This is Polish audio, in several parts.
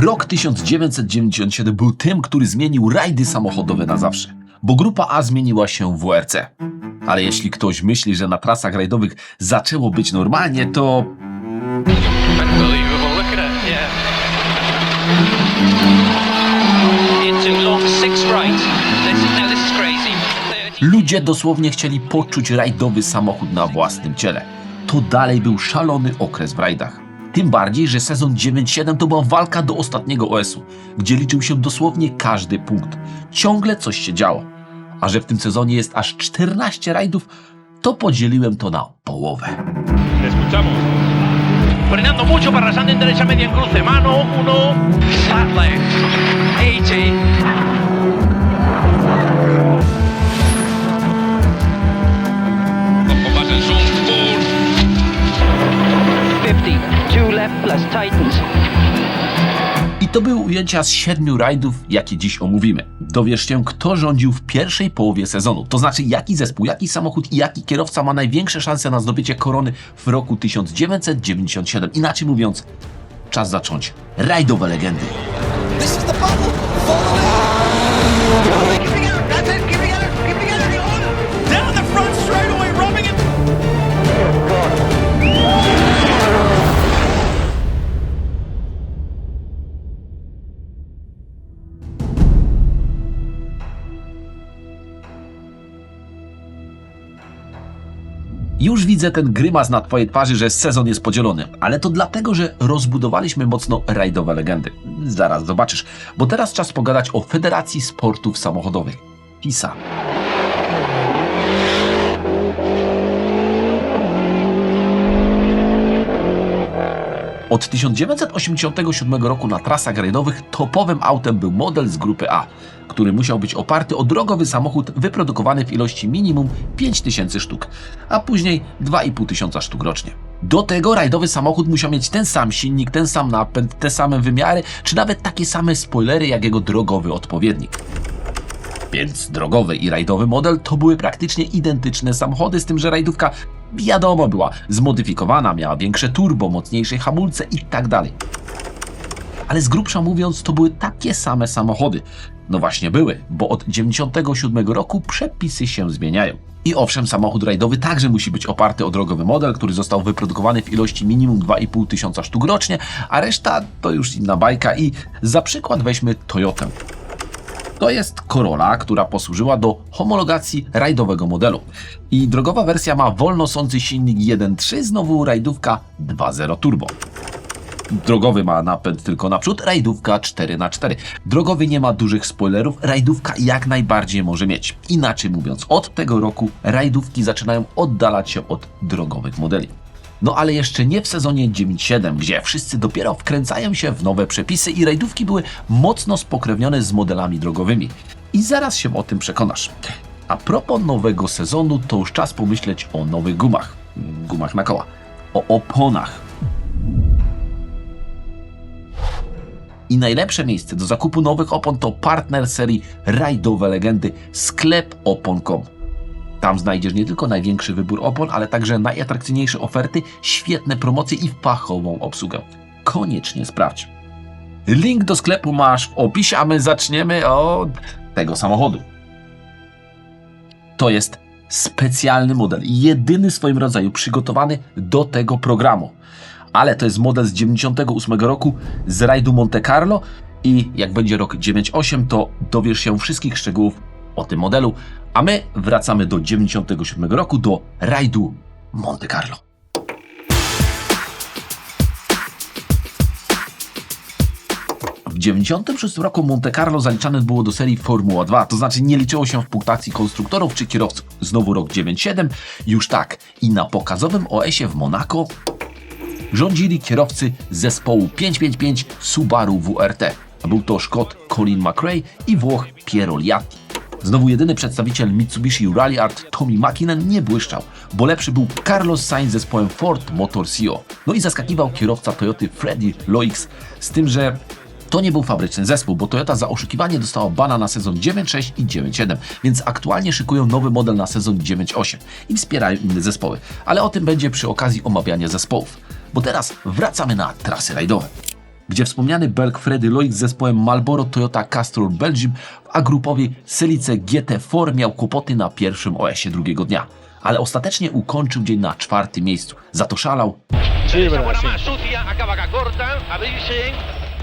Rok 1997 był tym, który zmienił rajdy samochodowe na zawsze, bo grupa A zmieniła się w WRC. Ale jeśli ktoś myśli, że na trasach rajdowych zaczęło być normalnie, to Unbelievable, look at it, yeah. Into long six right. This, now this is crazy. 30. ludzie dosłownie chcieli poczuć rajdowy samochód na własnym ciele. To dalej był szalony okres w rajdach. Tym bardziej, że sezon 9-7 to była walka do ostatniego OS-u, gdzie liczył się dosłownie każdy punkt. Ciągle coś się działo. A że w tym sezonie jest aż 14 rajdów, to podzieliłem to na połowę. Escuchamos. Frenando mucho para en derecha media en cruce. Mano, uno. To były ujęcia z siedmiu rajdów, jakie dziś omówimy. Dowiesz się, kto rządził w pierwszej połowie sezonu. To znaczy, jaki zespół, jaki samochód i jaki kierowca ma największe szanse na zdobycie korony w roku 1997. Inaczej mówiąc, czas zacząć rajdowe legendy. This is the Już widzę ten grymas na twojej twarzy, że sezon jest podzielony, ale to dlatego, że rozbudowaliśmy mocno rajdowe legendy. Zaraz zobaczysz, bo teraz czas pogadać o Federacji Sportów Samochodowych. FISA. Od 1987 roku na trasach rajdowych topowym autem był model z grupy A, który musiał być oparty o drogowy samochód wyprodukowany w ilości minimum 5000 sztuk, a później 2500 sztuk rocznie. Do tego rajdowy samochód musiał mieć ten sam silnik, ten sam napęd, te same wymiary, czy nawet takie same spoilery jak jego drogowy odpowiednik. Więc drogowy i rajdowy model to były praktycznie identyczne samochody, z tym, że rajdówka wiadomo była zmodyfikowana, miała większe turbo, mocniejsze hamulce i tak dalej. Ale z grubsza mówiąc, to były takie same samochody. No właśnie były, bo od 97 roku przepisy się zmieniają. I owszem, samochód rajdowy także musi być oparty o drogowy model, który został wyprodukowany w ilości minimum 2,5 tysiąca sztuk rocznie, a reszta to już inna bajka i za przykład weźmy Toyotę. To jest Corolla, która posłużyła do homologacji rajdowego modelu. I drogowa wersja ma wolnosący silnik 1.3, znowu rajdówka 2.0 turbo. Drogowy ma napęd tylko naprzód, rajdówka 4x4. Drogowy nie ma dużych spoilerów, rajdówka jak najbardziej może mieć. Inaczej mówiąc, od tego roku rajdówki zaczynają oddalać się od drogowych modeli. No ale jeszcze nie w sezonie 9.7, gdzie wszyscy dopiero wkręcają się w nowe przepisy i rajdówki były mocno spokrewnione z modelami drogowymi. I zaraz się o tym przekonasz. A propos nowego sezonu, to już czas pomyśleć o nowych gumach. Gumach na koła. O oponach. I najlepsze miejsce do zakupu nowych opon to partner serii Rajdowe Legendy sklep opon.com. Tam znajdziesz nie tylko największy wybór opon, ale także najatrakcyjniejsze oferty, świetne promocje i fachową obsługę. Koniecznie sprawdź. Link do sklepu masz w opisie, a my zaczniemy od tego samochodu. To jest specjalny model, jedyny w swoim rodzaju przygotowany do tego programu. Ale to jest model z 98 roku z rajdu Monte Carlo i jak będzie rok 98, to dowiesz się wszystkich szczegółów o tym modelu, a my wracamy do 97 roku do rajdu Monte Carlo. W 96 roku Monte Carlo zaliczane było do serii Formuła 2, to znaczy nie liczyło się w punktacji konstruktorów czy kierowców. Znowu rok 97, już tak. I na pokazowym OS-ie w Monako rządzili kierowcy zespołu 555 Subaru WRT. Był to Szkot Colin McRae i Włoch Piero Liatti. Znowu jedyny przedstawiciel Mitsubishi Rally Art Tommy Makinen nie błyszczał, bo lepszy był Carlos Sainz z zespołem Ford Motor CO. No i zaskakiwał kierowca Toyoty Freddy Loix z tym, że to nie był fabryczny zespół, bo Toyota za oszukiwanie dostała bana na sezon 9.6 i 9.7, więc aktualnie szykują nowy model na sezon 9.8 i wspierają inne zespoły. Ale o tym będzie przy okazji omawiania zespołów. Bo teraz wracamy na trasy rajdowe. Gdzie wspomniany Belg Freddy Loic z zespołem Marlboro Toyota Castrol Belgium a grupowi Selice GT4 miał kłopoty na pierwszym OS-ie drugiego dnia. Ale ostatecznie ukończył dzień na czwartym miejscu. Za to szalał.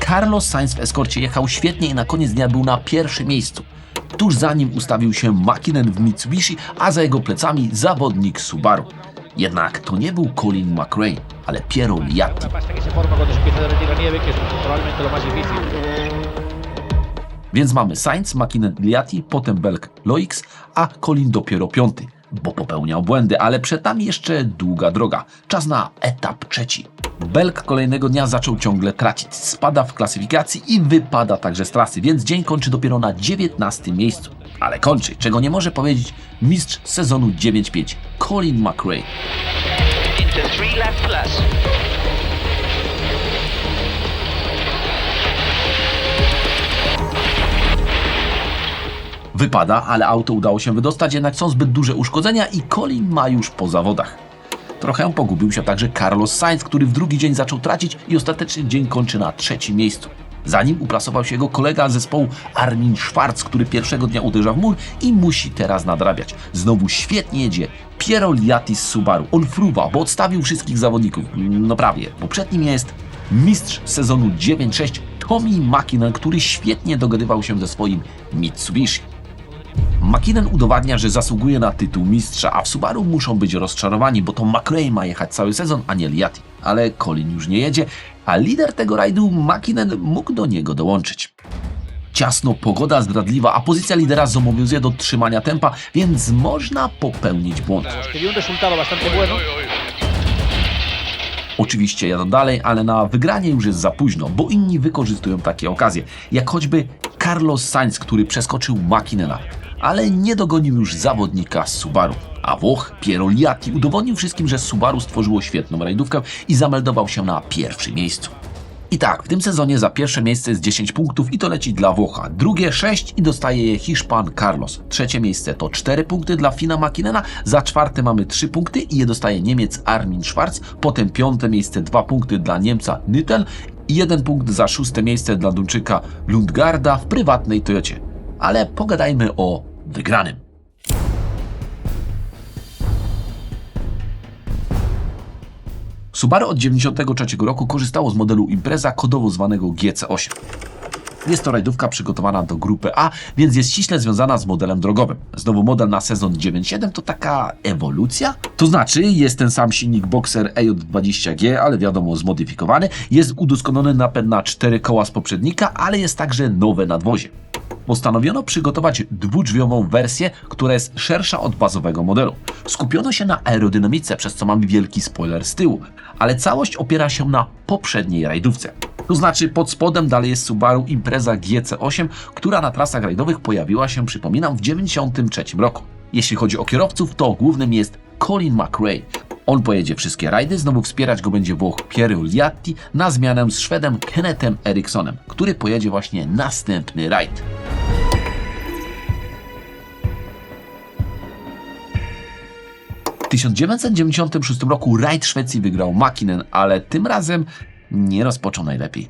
Carlos Sainz w eskorcie jechał świetnie i na koniec dnia był na pierwszym miejscu. Tuż za nim ustawił się Makinen w Mitsubishi, a za jego plecami zawodnik Subaru. Jednak to nie był Colin McRae, ale Piero Liatti. Więc mamy Sainz, Makinen, Liatti, potem Belk Loix, a Colin dopiero piąty, bo popełniał błędy, ale przed nami jeszcze długa droga. Czas na etap trzeci. Belk kolejnego dnia zaczął ciągle tracić, spada w klasyfikacji i wypada także z trasy, więc dzień kończy dopiero na 19 miejscu. Ale kończy, czego nie może powiedzieć mistrz sezonu 9-5, Colin McRae. Wypada, ale auto udało się wydostać, jednak są zbyt duże uszkodzenia i Colin ma już po zawodach. Trochę pogubił się także Carlos Sainz, który w drugi dzień zaczął tracić i ostatecznie dzień kończy na trzecim miejscu. Za nim uplasował się jego kolega z zespołu Armin Schwarz, który pierwszego dnia uderza w mur i musi teraz nadrabiać. Znowu świetnie jedzie Piero Liatti z Subaru. On fruwa, bo odstawił wszystkich zawodników. No prawie, bo przed nim jest mistrz sezonu 9-6 Tommy Makinen, który świetnie dogadywał się ze swoim Mitsubishi. McKinnon udowadnia, że zasługuje na tytuł mistrza, a w Subaru muszą być rozczarowani, bo to McRae ma jechać cały sezon, a nie Liatti. Ale Colin już nie jedzie, a lider tego rajdu McKinnon mógł do niego dołączyć. Ciasno, pogoda zdradliwa, a pozycja lidera zobowiązuje do trzymania tempa, więc można popełnić błąd. Oczywiście jadą dalej, ale na wygranie już jest za późno, bo inni wykorzystują takie okazje, jak choćby Carlos Sainz, który przeskoczył Makinena, ale nie dogonił już zawodnika Subaru. A Włoch Piero Liatti udowodnił wszystkim, że Subaru stworzyło świetną rajdówkę i zameldował się na pierwszym miejscu. I tak, w tym sezonie za pierwsze miejsce jest 10 punktów i to leci dla Włocha. Drugie 6 i dostaje je Hiszpan Carlos. Trzecie miejsce to 4 punkty dla Fina Makinena. Za czwarte mamy 3 punkty i je dostaje Niemiec Armin Schwarz. Potem piąte miejsce 2 punkty dla Niemca Nytel i jeden punkt za szóste miejsce dla Duńczyka Lundgarda w prywatnej Toyocie. Ale pogadajmy o wygranym. Subaru od 1993 roku korzystało z modelu Impreza kodowo zwanego GC8. Jest to rajdówka przygotowana do grupy A, więc jest ściśle związana z modelem drogowym. Znowu model na sezon 9.7 to taka ewolucja? To znaczy jest ten sam silnik Boxer EJ20G, ale wiadomo zmodyfikowany. Jest udoskonalony napęd na 4 koła z poprzednika, ale jest także nowe nadwozie. Postanowiono przygotować dwudrzwiową wersję, która jest szersza od bazowego modelu. Skupiono się na aerodynamice, przez co mamy wielki spoiler z tyłu, ale całość opiera się na poprzedniej rajdówce. To znaczy pod spodem dalej jest Subaru Impreza GC8, która na trasach rajdowych pojawiła się, przypominam, w 1993 roku. Jeśli chodzi o kierowców, to głównym jest Colin McRae. On pojedzie wszystkie rajdy, znowu wspierać go będzie Włoch Piero Liatti na zmianę z Szwedem Kennethem Eriksonem, który pojedzie właśnie następny rajd. W 1996 roku rajd Szwecji wygrał Makinen, ale tym razem nie rozpoczął najlepiej.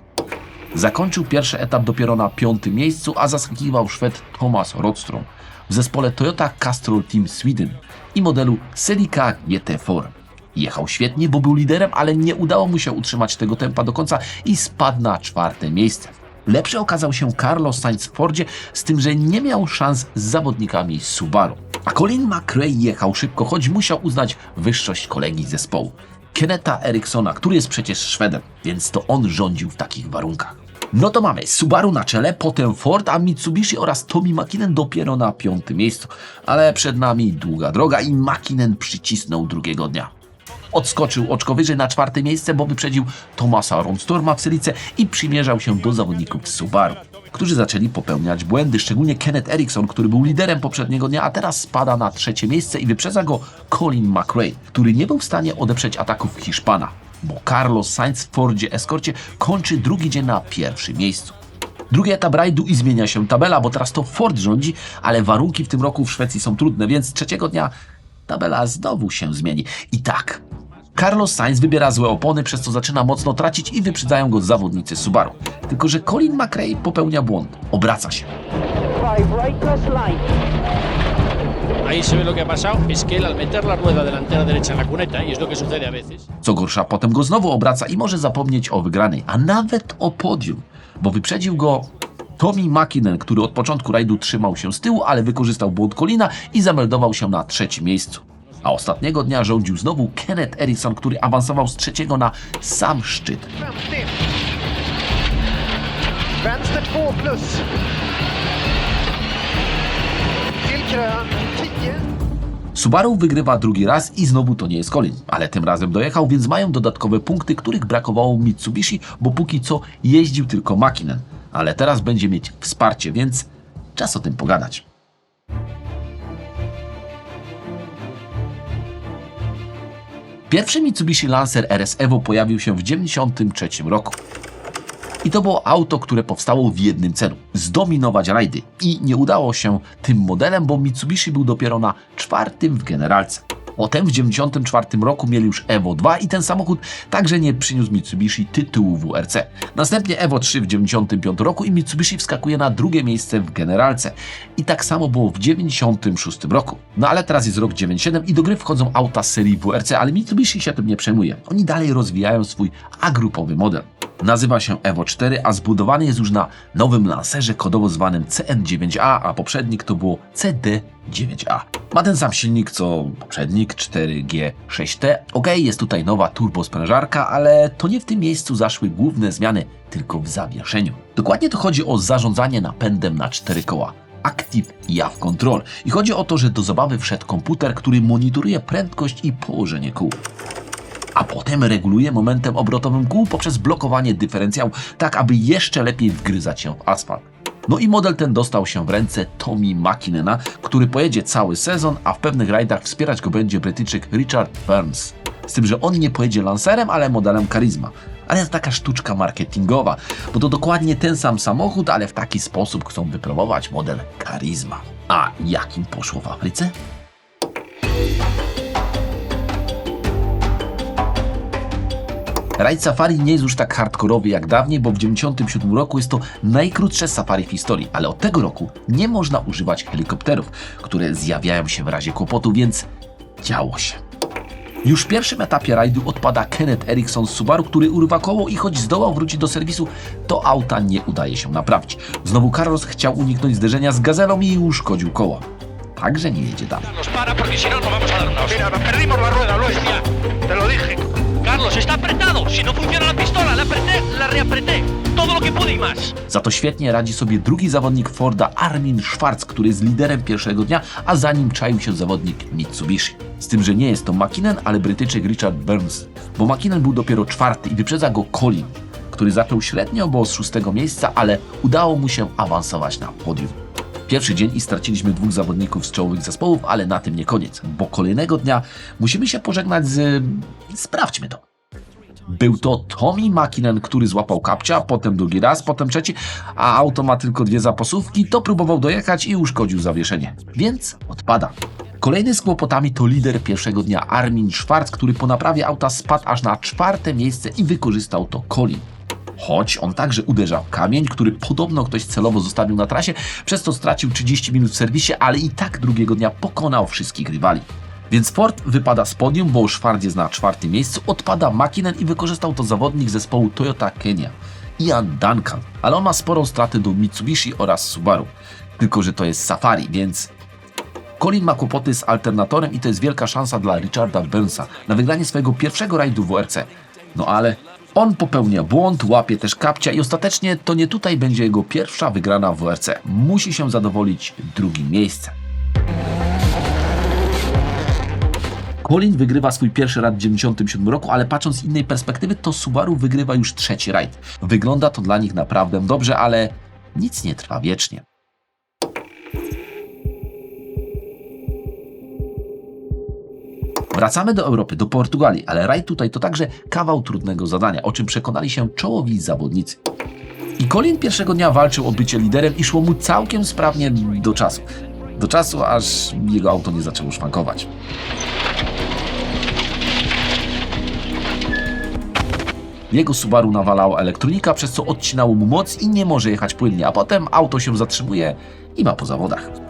Zakończył pierwszy etap dopiero na piątym miejscu, a zaskakiwał Szwed Thomas Rodstrom w zespole Toyota Castrol Team Sweden i modelu Celica GT4. Jechał świetnie, bo był liderem, ale nie udało mu się utrzymać tego tempa do końca i spadł na czwarte miejsce. Lepszy okazał się Carlos Sainz w Fordzie, z tym, że nie miał szans z zawodnikami Subaru. A Colin McRae jechał szybko, choć musiał uznać wyższość kolegi zespołu. Keneta Eriksona, który jest przecież Szwedem, więc to on rządził w takich warunkach. No to mamy Subaru na czele, potem Ford, a Mitsubishi oraz Tommy Makinen dopiero na piątym miejscu. Ale przed nami długa droga i Makinen przycisnął drugiego dnia. Odskoczył oczko wyżej na czwarte miejsce, bo wyprzedził Tomasa Ronstorma w Sylice i przymierzał się do zawodników Subaru, którzy zaczęli popełniać błędy, szczególnie Kenneth Eriksson, który był liderem poprzedniego dnia, a teraz spada na trzecie miejsce i wyprzedza go Colin McRae, który nie był w stanie odeprzeć ataków Hiszpana, bo Carlos Sainz w Fordzie Escorcie kończy drugi dzień na pierwszym miejscu. Drugi etap rajdu i zmienia się tabela, bo teraz to Ford rządzi, ale warunki w tym roku w Szwecji są trudne, więc trzeciego dnia tabela znowu się zmieni. I tak, Carlos Sainz wybiera złe opony, przez co zaczyna mocno tracić i wyprzedzają go zawodnicy Subaru. Tylko, że Colin McRae popełnia błąd. Obraca się. Y Co gorsza, potem go znowu obraca i może zapomnieć o wygranej, a nawet o podium, bo wyprzedził go Tommy Makinen, który od początku rajdu trzymał się z tyłu, ale wykorzystał błąd Colina i zameldował się na trzecim miejscu. A ostatniego dnia rządził znowu Kenneth Erickson, który awansował z trzeciego na sam szczyt. Vänster. Vänster 2 plus. Till krön 10. Subaru wygrywa drugi raz i znowu to nie jest Colin, ale tym razem dojechał, więc mają dodatkowe punkty, których brakowało Mitsubishi, bo póki co jeździł tylko Makinen. Ale teraz będzie mieć wsparcie, więc czas o tym pogadać. Pierwszy Mitsubishi Lancer RS Evo pojawił się w 1993 roku. I to było auto, które powstało w jednym celu zdominować rajdy. I nie udało się tym modelem, bo Mitsubishi był dopiero na czwartym w generalce. Potem w 1994 roku mieli już Evo 2 i ten samochód także nie przyniósł Mitsubishi tytułu WRC. Następnie Evo 3 w 1995 roku i Mitsubishi wskakuje na drugie miejsce w generalce. I tak samo było w 1996 roku. No ale teraz jest rok 97 i do gry wchodzą auta z serii WRC, ale Mitsubishi się tym nie przejmuje. Oni dalej rozwijają swój agrupowy model. Nazywa się Evo 4, a zbudowany jest już na nowym lancerze kodowo zwanym CN9A, a poprzednik to było CD9A. Ma ten sam silnik co poprzednik 4G6T. Ok, jest tutaj nowa turbosprężarka, ale to nie w tym miejscu zaszły główne zmiany, tylko w zawieszeniu. Dokładnie to chodzi o zarządzanie napędem na cztery koła. Active Jaw Control. I chodzi o to, że do zabawy wszedł komputer, który monitoruje prędkość i położenie kół a potem reguluje momentem obrotowym kół poprzez blokowanie dyferencjału, tak aby jeszcze lepiej wgryzać się w asfalt. No i model ten dostał się w ręce Tommy Makinena, który pojedzie cały sezon, a w pewnych rajdach wspierać go będzie Brytyjczyk Richard Burns. Z tym, że on nie pojedzie Lancerem, ale modelem Charisma. Ale to taka sztuczka marketingowa, bo to dokładnie ten sam samochód, ale w taki sposób chcą wypromować model Charisma. A jakim poszło w Afryce? Rajd Safari nie jest już tak hardkorowy jak dawniej, bo w 1997 roku jest to najkrótsze safari w historii, ale od tego roku nie można używać helikopterów, które zjawiają się w razie kłopotu, więc działo się. Już w pierwszym etapie rajdu odpada Kenneth Erickson z Subaru, który urywa koło i choć zdołał wrócić do serwisu, to auta nie udaje się naprawić. Znowu Carlos chciał uniknąć zderzenia z gazelą i uszkodził koła. Także nie jedzie dalej. Carlos, está apretado. Si no funciona la pistola, la apreté, la reapreté. Todo lo que pude y más. Za to świetnie radzi sobie drugi zawodnik Forda Armin Schwarz, który jest liderem pierwszego dnia, a za nim czaił się zawodnik Mitsubishi. Z tym, że nie jest to Makinen, ale Brytyjczyk Richard Burns, bo Makinen był dopiero czwarty i wyprzedza go Colin, który zaczął średnio, bo z szóstego miejsca, ale udało mu się awansować na podium. Pierwszy dzień i straciliśmy dwóch zawodników z czołowych zespołów, ale na tym nie koniec, bo kolejnego dnia musimy się pożegnać z... Sprawdźmy to. Był to Tommy Makinen, który złapał kapcia, potem drugi raz, potem trzeci, a auto ma tylko dwie zaposówki, to próbował dojechać i uszkodził zawieszenie. Więc odpada. Kolejny z kłopotami to lider pierwszego dnia Armin Schwarz, który po naprawie auta spadł aż na czwarte miejsce i wykorzystał to Colin. Choć on także uderza w kamień, który podobno ktoś celowo zostawił na trasie, przez co stracił 30 minut w serwisie, ale i tak drugiego dnia pokonał wszystkich rywali. Więc Ford wypada z podium, bo Schwarz jest na czwartym miejscu, odpada Makinen i wykorzystał to zawodnik zespołu Toyota Kenia, Ian Duncan, ale on ma sporą stratę do Mitsubishi oraz Subaru. Tylko, że to jest Safari, więc Colin ma kłopoty z alternatorem i to jest wielka szansa dla Richarda Burnsa na wygranie swojego pierwszego rajdu w WRC. No ale on popełnia błąd, łapie też kapcia i ostatecznie to nie tutaj będzie jego pierwsza wygrana w WRC. Musi się zadowolić drugim miejscem. Colin wygrywa swój pierwszy rajd w 1997 roku, ale patrząc z innej perspektywy, to Subaru wygrywa już trzeci rajd. Wygląda to dla nich naprawdę dobrze, ale nic nie trwa wiecznie. Wracamy do Europy, do Portugalii, ale rajd tutaj to także kawał trudnego zadania, o czym przekonali się czołowi zawodnicy. I Colin pierwszego dnia walczył o bycie liderem i szło mu całkiem sprawnie do czasu. Do czasu, aż jego auto nie zaczęło szwankować. Jego Subaru nawalała elektronika, przez co odcinało mu moc i nie może jechać płynnie, a potem auto się zatrzymuje i ma po zawodach.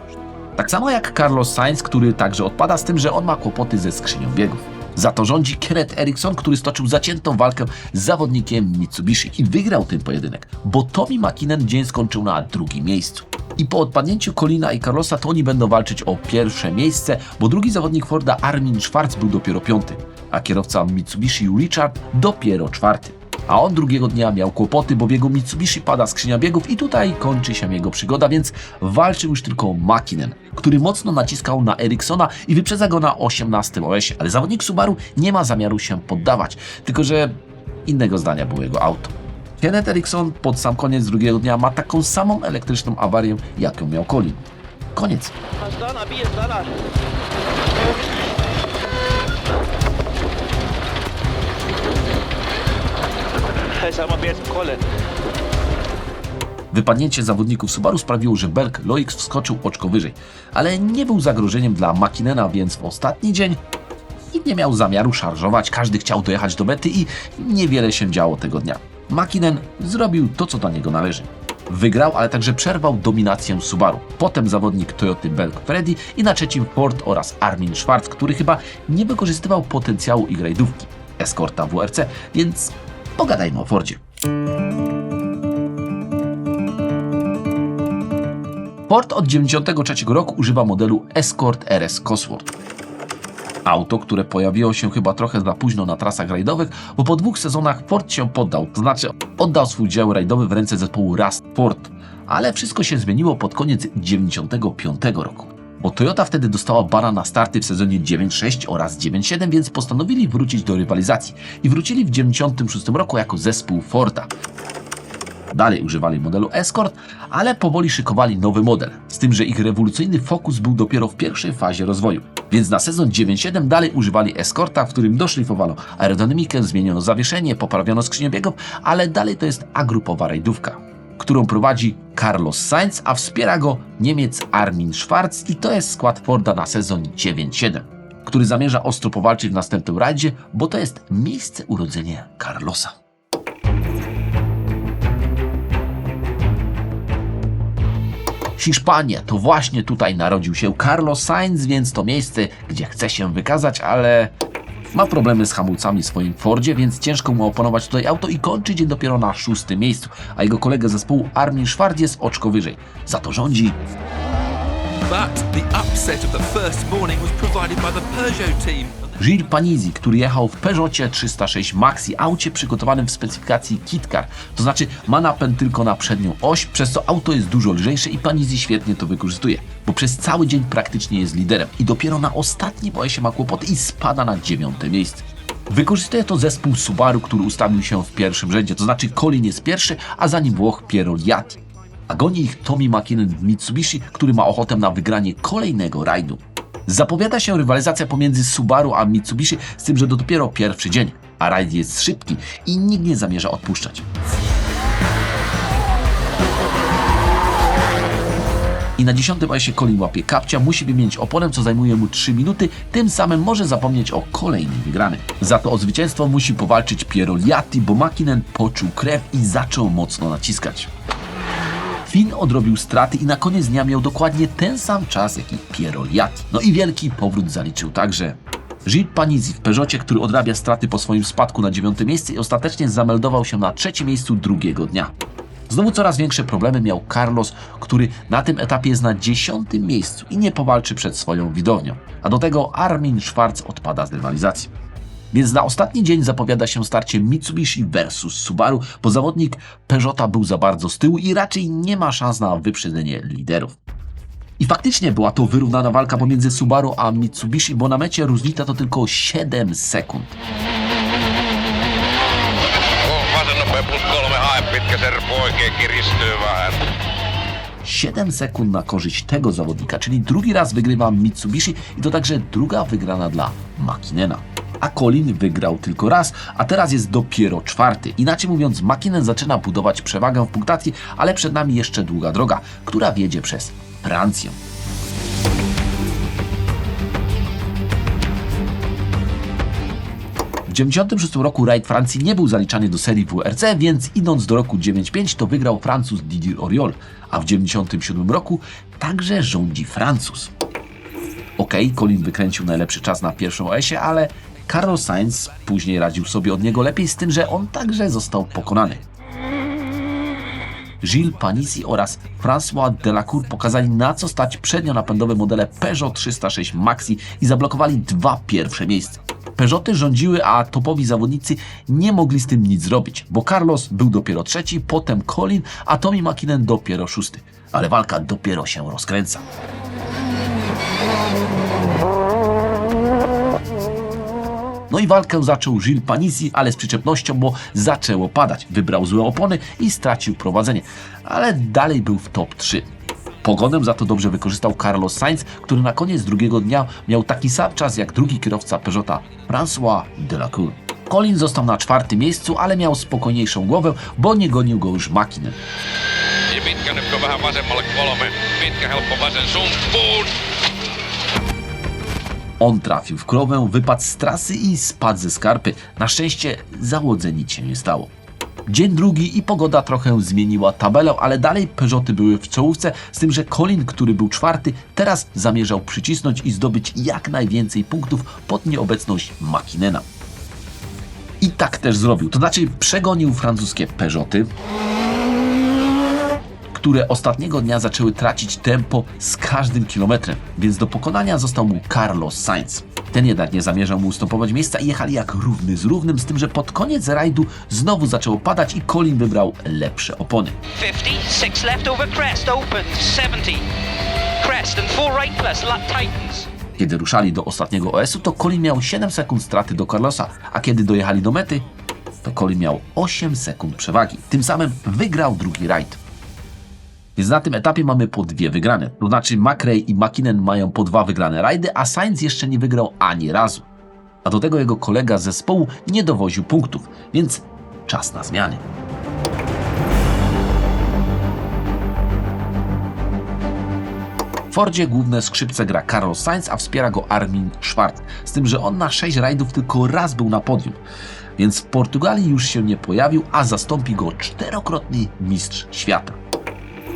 Tak samo jak Carlos Sainz, który także odpada z tym, że on ma kłopoty ze skrzynią biegów. Za to rządzi Kenneth Eriksson, który stoczył zaciętą walkę z zawodnikiem Mitsubishi i wygrał ten pojedynek, bo Tommy McKinnon dzień skończył na drugim miejscu. I po odpadnięciu Colina i Carlosa to oni będą walczyć o pierwsze miejsce, bo drugi zawodnik Forda Armin Schwarz był dopiero piąty, a kierowca Mitsubishi Richard dopiero czwarty. A on drugiego dnia miał kłopoty, bo w jego Mitsubishi pada skrzynia biegów i tutaj kończy się jego przygoda, więc walczył już tylko Makinen, który mocno naciskał na Ericssona i wyprzedza go na 18 OS, ale zawodnik Subaru nie ma zamiaru się poddawać, tylko że innego zdania było jego auto. Kenneth Eriksson pod sam koniec drugiego dnia ma taką samą elektryczną awarię, jaką miał Colin. Koniec. Wypadnięcie zawodników Subaru sprawiło, że Berg Loix wskoczył oczko wyżej, ale nie był zagrożeniem dla Makinena, więc w ostatni dzień nikt nie miał zamiaru szarżować, każdy chciał dojechać do mety i niewiele się działo tego dnia. Makinen zrobił to, co do niego należy. Wygrał, ale także przerwał dominację Subaru. Potem zawodnik Toyoty Belk Freddy i na trzecim Ford oraz Armin Schwarz, który chyba nie wykorzystywał potencjału ich rajdówki Escorta WRC, więc pogadajmy o Fordzie. Ford od 1993 roku używa modelu Escort RS Cosworth. Auto, które pojawiło się chyba trochę za późno na trasach rajdowych, bo po dwóch sezonach Ford się poddał, to znaczy oddał swój dział rajdowy w ręce zespołu Rust Ford. Ale wszystko się zmieniło pod koniec 1995 roku. Bo Toyota wtedy dostała bara na starty w sezonie 9.6 oraz 9.7, więc postanowili wrócić do rywalizacji. I wrócili w 1996 roku jako zespół Forda. Dalej używali modelu Escort, ale powoli szykowali nowy model, z tym, że ich rewolucyjny Focus był dopiero w pierwszej fazie rozwoju. Więc na sezon 9.7 dalej używali Escorta, w którym doszlifowano aerodynamikę, zmieniono zawieszenie, poprawiono skrzynię biegów, ale dalej to jest agrupowa rajdówka, którą prowadzi Carlos Sainz, a wspiera go Niemiec Armin Schwarz i to jest skład Forda na sezon 9.7, który zamierza ostro powalczyć w następnym rajdzie, bo to jest miejsce urodzenia Carlosa. Hiszpania, to właśnie tutaj narodził się Carlos Sainz, więc to miejsce, gdzie chce się wykazać, ale ma problemy z hamulcami w swoim Fordzie, więc ciężko mu oponować tutaj auto i kończy dzień dopiero na szóstym miejscu, a jego kolega zespołu Armin Schwarz jest oczko wyżej. Za to rządzi But the upset of the first morning was provided by the Peugeot team. Gilles Panizzi, który jechał w Peugeotie 306 Maxi, aucie przygotowanym w specyfikacji KitKar. To znaczy ma napęd tylko na przednią oś, przez co auto jest dużo lżejsze i Panizzi świetnie to wykorzystuje, bo przez cały dzień praktycznie jest liderem i dopiero na ostatnim osie ma kłopoty i spada na dziewiąte miejsce. Wykorzystuje to zespół Subaru, który ustawił się w pierwszym rzędzie, to znaczy Colin jest pierwszy, a za nim Włoch Piero Liatti. A goni ich Tommy McKinnon w Mitsubishi, który ma ochotę na wygranie kolejnego rajdu. Zapowiada się rywalizacja pomiędzy Subaru a Mitsubishi, z tym, że to dopiero pierwszy dzień, a rajd jest szybki i nikt nie zamierza odpuszczać. I na dziesiątym osie Colin łapie kapcia, musi wymienić oponę, co zajmuje mu 3 minuty, tym samym może zapomnieć o kolejnej wygranej. Za to o zwycięstwo musi powalczyć Piero Liatti, bo Makinen poczuł krew i zaczął mocno naciskać. Finn odrobił straty i na koniec dnia miał dokładnie ten sam czas, jak i Piero. No i wielki powrót zaliczył także Gilles Panizzi w Peugeotie, który odrabia straty po swoim spadku na dziewiąte miejsce i ostatecznie zameldował się na trzecim miejscu drugiego dnia. Znowu coraz większe problemy miał Carlos, który na tym etapie jest na dziesiątym miejscu i nie powalczy przed swoją widownią. A do tego Armin Schwarz odpada z rywalizacji. Więc na ostatni dzień zapowiada się starcie Mitsubishi versus Subaru, bo zawodnik Peugeota był za bardzo z tyłu i raczej nie ma szans na wyprzedzenie liderów. I faktycznie była to wyrównana walka pomiędzy Subaru a Mitsubishi, bo na mecie różnica to tylko 7 sekund. Pitkä serppu oikein kiristyy vähän. 7 sekund na korzyść tego zawodnika, czyli drugi raz wygrywa Mitsubishi i to także druga wygrana dla Makinena. A Colin wygrał tylko raz, a teraz jest dopiero czwarty. Inaczej mówiąc, Makinen zaczyna budować przewagę w punktacji, ale przed nami jeszcze długa droga, która wiedzie przez Francję. W 1996 roku rajd Francji nie był zaliczany do serii WRC, więc idąc do roku 95 to wygrał Francuz Didier Oriol, a w 1997 roku także rządzi Francuz. Okej, Colin wykręcił najlepszy czas na pierwszą OS-ie, ale Carlos Sainz później radził sobie od niego lepiej z tym, że on także został pokonany. Gilles Panisi oraz François Delacour pokazali na co stać przednio-napędowe modele Peugeot 306 Maxi i zablokowali dwa pierwsze miejsca. Peugeoty rządziły, a topowi zawodnicy nie mogli z tym nic zrobić, bo Carlos był dopiero trzeci, potem Colin, a Tommy McKinnon dopiero szósty. Ale walka dopiero się rozkręca. No i walkę zaczął Gilles Panisi, ale z przyczepnością, bo zaczęło padać. Wybrał złe opony i stracił prowadzenie, ale dalej był w top 3. Pogodę za to dobrze wykorzystał Carlos Sainz, który na koniec drugiego dnia miał taki sam czas jak drugi kierowca Peugeota, François Delacour. Colin został na czwartym miejscu, ale miał spokojniejszą głowę, bo nie gonił go już Makinen. Pitkä nyppy vähän vasemmalle kolme. Pitkä helppo vasen. On trafił w krowę, wypadł z trasy i spadł ze skarpy. Na szczęście załodze nic się nie stało. Dzień drugi i pogoda trochę zmieniła tabelę, ale dalej Peugeoty były w czołówce, z tym, że Colin, który był czwarty, teraz zamierzał przycisnąć i zdobyć jak najwięcej punktów pod nieobecność Makinena. I tak też zrobił, to znaczy przegonił francuskie Peugeoty, które ostatniego dnia zaczęły tracić tempo z każdym kilometrem, więc do pokonania został mu Carlos Sainz. Ten jednak nie zamierzał mu ustępować miejsca i jechali jak równy z równym, z tym, że pod koniec rajdu znowu zaczęło padać i Colin wybrał lepsze opony. 50, six left over crest, opens, 70. Crest and four right plus, lap tightens. Kiedy ruszali do ostatniego OS-u, to Colin miał 7 sekund straty do Carlosa, a kiedy dojechali do mety, to Colin miał 8 sekund przewagi. Tym samym wygrał drugi rajd. Więc na tym etapie mamy po dwie wygrane. To znaczy McRae i McKinnon mają po dwa wygrane rajdy, a Sainz jeszcze nie wygrał ani razu. A do tego jego kolega z zespołu nie dowoził punktów, więc czas na zmiany. W Fordzie główne skrzypce gra Carlos Sainz, a wspiera go Armin Schwarz. Z tym, że on na 6 rajdów tylko raz był na podium. Więc w Portugalii już się nie pojawił, a zastąpi go czterokrotny mistrz świata.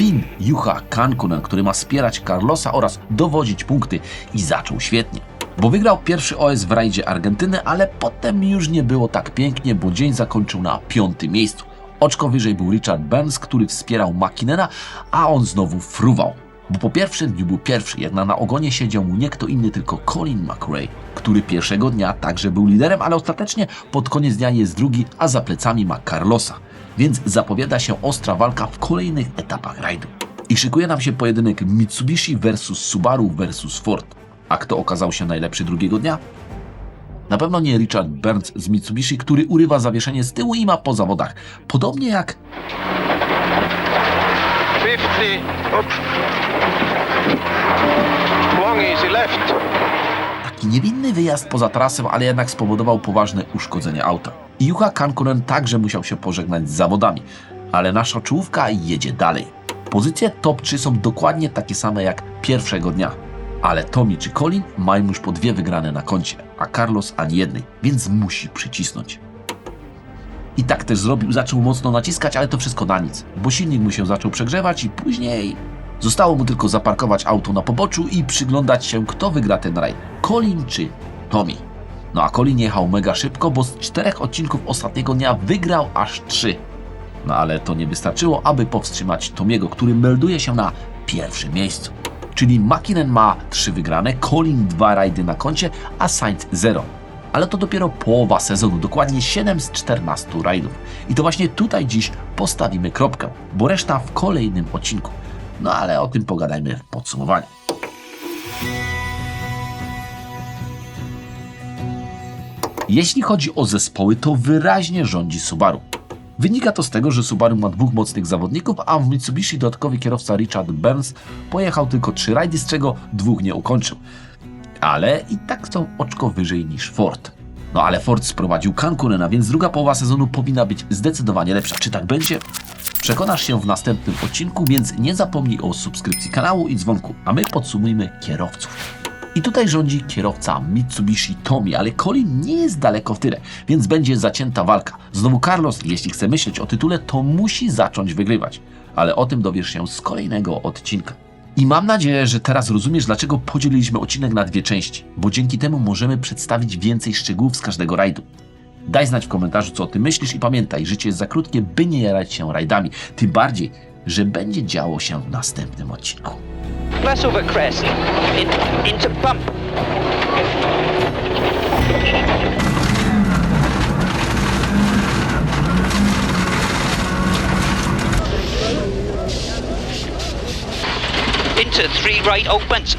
Pin Juha Kankunen, który ma wspierać Carlosa oraz dowodzić punkty i zaczął świetnie. Bo wygrał pierwszy OS w rajdzie Argentyny, ale potem już nie było tak pięknie, bo dzień zakończył na piątym miejscu. Oczko wyżej był Richard Burns, który wspierał McKinnena, a on znowu fruwał. Bo po pierwszym dniu był pierwszy, jednak na ogonie siedział mu nie kto inny, tylko Colin McRae, który pierwszego dnia także był liderem, ale ostatecznie pod koniec dnia jest drugi, a za plecami ma Carlosa. Więc zapowiada się ostra walka w kolejnych etapach rajdu. I szykuje nam się pojedynek Mitsubishi versus Subaru versus Ford. A kto okazał się najlepszy drugiego dnia? Na pewno nie Richard Burns z Mitsubishi, który urywa zawieszenie z tyłu i ma po zawodach. Podobnie jak 50. Oops. Easy left. Taki niewinny wyjazd poza trasę, ale jednak spowodował poważne uszkodzenie auta. I Juha Kankunen także musiał się pożegnać z zawodami, ale nasza czołówka jedzie dalej. Pozycje top 3 są dokładnie takie same jak pierwszego dnia. Ale Tommy czy Colin mają już po dwie wygrane na koncie, a Carlos ani jednej, więc musi przycisnąć. I tak też zrobił, zaczął mocno naciskać, ale to wszystko na nic, bo silnik mu się zaczął przegrzewać i później zostało mu tylko zaparkować auto na poboczu i przyglądać się, kto wygra ten rajd, Colin czy Tommy. No a Colin jechał mega szybko, bo z czterech odcinków ostatniego dnia wygrał aż trzy. No ale to nie wystarczyło, aby powstrzymać Tomiego, który melduje się na pierwszym miejscu. Czyli Makinen ma trzy wygrane, Colin dwa rajdy na koncie, a Sainz zero. Ale to dopiero połowa sezonu, dokładnie 7 z 14 rajdów. I to właśnie tutaj dziś postawimy kropkę, bo reszta w kolejnym odcinku. No ale o tym pogadajmy w podsumowaniu. Jeśli chodzi o zespoły, to wyraźnie rządzi Subaru. Wynika to z tego, że Subaru ma dwóch mocnych zawodników, a w Mitsubishi dodatkowy kierowca Richard Burns pojechał tylko trzy rajdy, z czego dwóch nie ukończył. Ale i tak są oczko wyżej niż Ford. No ale Ford sprowadził Cankunena, więc druga połowa sezonu powinna być zdecydowanie lepsza. Czy tak będzie? Przekonasz się w następnym odcinku, więc nie zapomnij o subskrypcji kanału i dzwonku, a my podsumujmy kierowców. I tutaj rządzi kierowca Mitsubishi Tomi, ale Colin nie jest daleko w tyle, więc będzie zacięta walka. Znowu Carlos, jeśli chce myśleć o tytule, to musi zacząć wygrywać. Ale o tym dowiesz się z kolejnego odcinka. I mam nadzieję, że teraz rozumiesz, dlaczego podzieliliśmy odcinek na dwie części, bo dzięki temu możemy przedstawić więcej szczegółów z każdego rajdu. Daj znać w komentarzu, co o tym myślisz i pamiętaj, życie jest za krótkie, by nie jarać się rajdami. Tym bardziej, że będzie działo się w następnym odcinku. Plus over crest. In, into bump. Into three right opens.